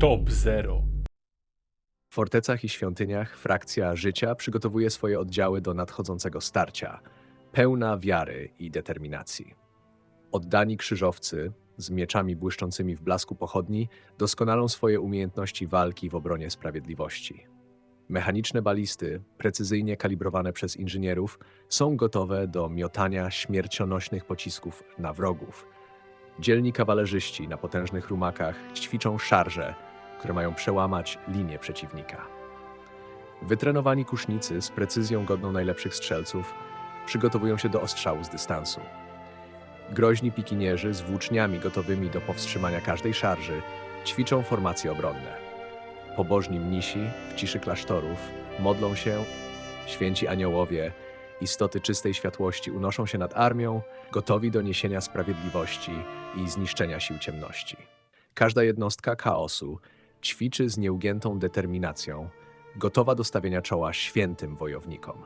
Top Zero. W fortecach i świątyniach frakcja życia przygotowuje swoje oddziały do nadchodzącego starcia, pełna wiary i determinacji. Oddani krzyżowcy z mieczami błyszczącymi w blasku pochodni doskonalą swoje umiejętności walki w obronie sprawiedliwości. Mechaniczne balisty, precyzyjnie kalibrowane przez inżynierów, są gotowe do miotania śmiercionośnych pocisków na wrogów. Dzielni kawalerzyści na potężnych rumakach ćwiczą szarże, które mają przełamać linię przeciwnika. Wytrenowani kusznicy z precyzją godną najlepszych strzelców przygotowują się do ostrzału z dystansu. Groźni pikinierzy z włóczniami gotowymi do powstrzymania każdej szarży ćwiczą formacje obronne. Pobożni mnisi w ciszy klasztorów modlą się, święci aniołowie, istoty czystej światłości unoszą się nad armią, gotowi do niesienia sprawiedliwości i zniszczenia sił ciemności. Każda jednostka chaosu ćwiczy z nieugiętą determinacją, gotowa do stawienia czoła świętym wojownikom.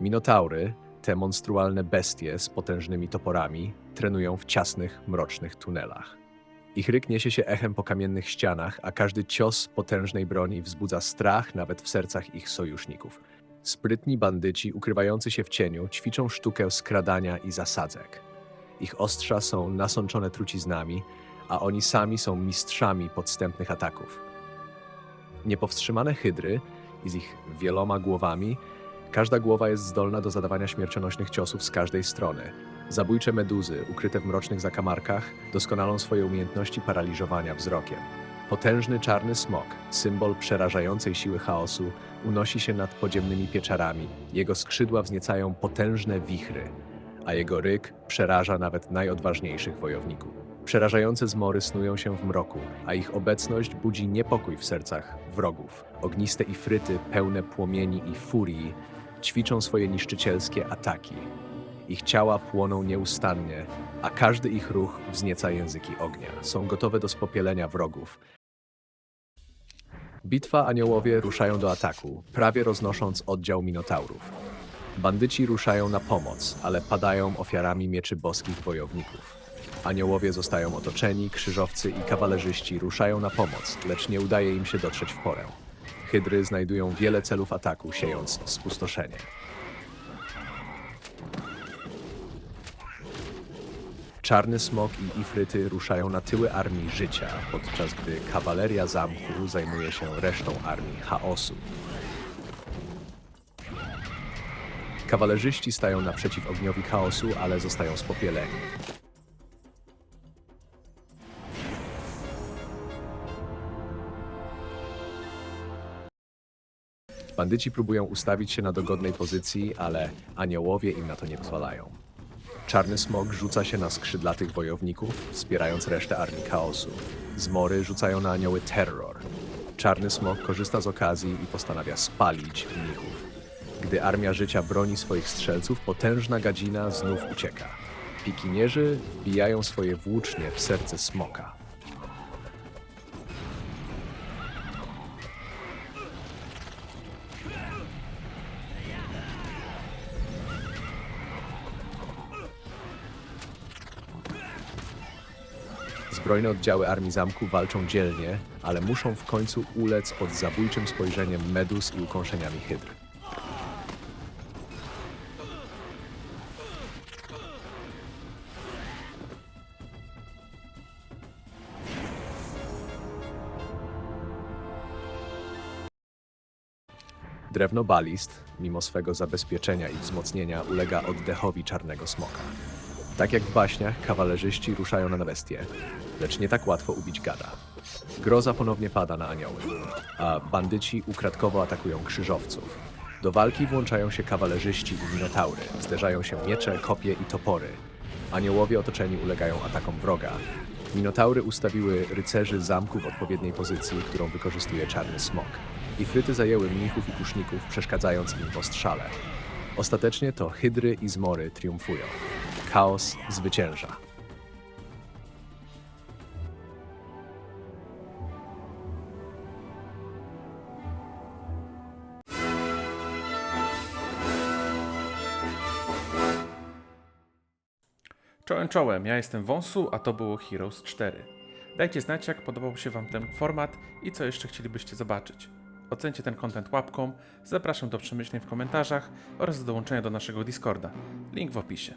Minotaury, te monstrualne bestie z potężnymi toporami, trenują w ciasnych, mrocznych tunelach. Ich ryk niesie się echem po kamiennych ścianach, a każdy cios potężnej broni wzbudza strach nawet w sercach ich sojuszników. Sprytni bandyci ukrywający się w cieniu ćwiczą sztukę skradania i zasadzek. Ich ostrza są nasączone truciznami, a oni sami są mistrzami podstępnych ataków. Niepowstrzymane hydry i z ich wieloma głowami, każda głowa jest zdolna do zadawania śmiercionośnych ciosów z każdej strony. Zabójcze meduzy, ukryte w mrocznych zakamarkach, doskonalą swoje umiejętności paraliżowania wzrokiem. Potężny czarny smok, symbol przerażającej siły chaosu, unosi się nad podziemnymi pieczarami. Jego skrzydła wzniecają potężne wichry, a jego ryk przeraża nawet najodważniejszych wojowników. Przerażające zmory snują się w mroku, a ich obecność budzi niepokój w sercach wrogów. Ogniste ifryty, pełne płomieni i furii, ćwiczą swoje niszczycielskie ataki. Ich ciała płoną nieustannie, a każdy ich ruch wznieca języki ognia. Są gotowe do spopielenia wrogów. Bitwa aniołowie ruszają do ataku, prawie roznosząc oddział minotaurów. Bandyci ruszają na pomoc, ale padają ofiarami mieczy boskich wojowników. Aniołowie zostają otoczeni, krzyżowcy i kawalerzyści ruszają na pomoc, lecz nie udaje im się dotrzeć w porę. Hydry znajdują wiele celów ataku, siejąc spustoszenie. Czarny smok i ifryty ruszają na tyły armii życia, podczas gdy kawaleria zamku zajmuje się resztą armii chaosu. Kawalerzyści stają naprzeciw ogniowi chaosu, ale zostają spopieleni. Bandyci próbują ustawić się na dogodnej pozycji, ale aniołowie im na to nie pozwalają. Czarny smok rzuca się na skrzydlatych wojowników, wspierając resztę armii chaosu. Zmory rzucają na anioły terror. Czarny smok korzysta z okazji i postanawia spalić mnichów. Gdy armia życia broni swoich strzelców, potężna gadzina znów ucieka. Pikinierzy wbijają swoje włócznie w serce smoka. Zbrojne oddziały Armii Zamku walczą dzielnie, ale muszą w końcu ulec pod zabójczym spojrzeniem medus i ukąszeniami hydr. Drewno balist, mimo swego zabezpieczenia i wzmocnienia, ulega oddechowi czarnego smoka. Tak jak w baśniach, kawalerzyści ruszają na bestie, lecz nie tak łatwo ubić gada. Groza ponownie pada na anioły, a bandyci ukradkowo atakują krzyżowców. Do walki włączają się kawalerzyści i minotaury, zderzają się miecze, kopie i topory. Aniołowie otoczeni ulegają atakom wroga. Minotaury ustawiły rycerzy zamku w odpowiedniej pozycji, którą wykorzystuje czarny smok. Ifryty zajęły mnichów i kuszników, przeszkadzając im w ostrzale. Ostatecznie to hydry i zmory triumfują. Chaos zwycięża. Czołem, czołem, ja jestem Wąsu, a to było Heroes 4. Dajcie znać, jak podobał się Wam ten format i co jeszcze chcielibyście zobaczyć. Ocencie ten content łapką, zapraszam do przemyśleń w komentarzach oraz do dołączenia do naszego Discorda. Link w opisie.